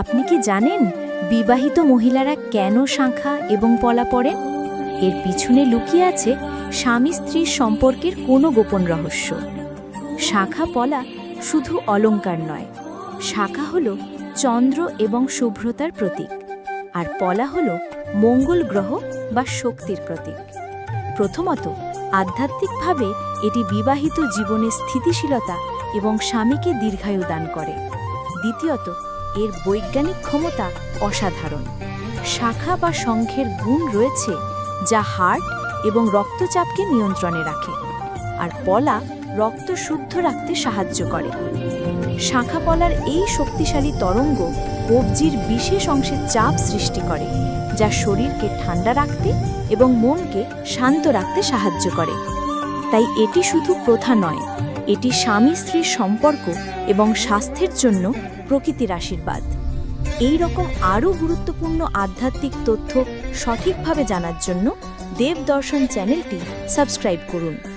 আপনি কি জানেন বিবাহিত মহিলারা কেন শাঁখা এবং পলা পড়েন এর পিছনে লুকিয়ে আছে স্বামী স্ত্রীর সম্পর্কের কোনো গোপন রহস্য। শাখা পলা শুধু অলঙ্কার নয়, শাখা হল চন্দ্র এবং শুভ্রতার প্রতীক, আর পলা হল মঙ্গল গ্রহ বা শক্তির প্রতীক। প্রথমত, আধ্যাত্মিকভাবে এটি বিবাহিত জীবনে স্থিতিশীলতা এবং স্বামীকে দীর্ঘায়ু দান করে। দ্বিতীয়ত এর বৈজ্ঞানিক ক্ষমতা অসাধারণ। শাখা বা শঙ্খের গুণ রয়েছে যা হার্ট এবং রক্তচাপকে নিয়ন্ত্রণে রাখে আর পলা রক্ত শুদ্ধ রাখতে সাহায্য করে। শাখা পলার এই শক্তিশালী তরঙ্গ কবজির বিশেষ অংশে চাপ সৃষ্টি করে, যা শরীরকে ঠান্ডা রাখতে এবং মনকে শান্ত রাখতে সাহায্য করে। তাই এটি শুধু প্রথা নয় এটি স্বামী স্ত্রীর সম্পর্ক এবং স্বাস্থ্যের জন্য প্রকৃতির আশীর্বাদ। এই রকম আরও গুরুত্বপূর্ণ আধ্যাত্মিক তথ্য সঠিকভাবে জানার জন্য দেবদর্শন চ্যানেলটি সাবস্ক্রাইব করুন।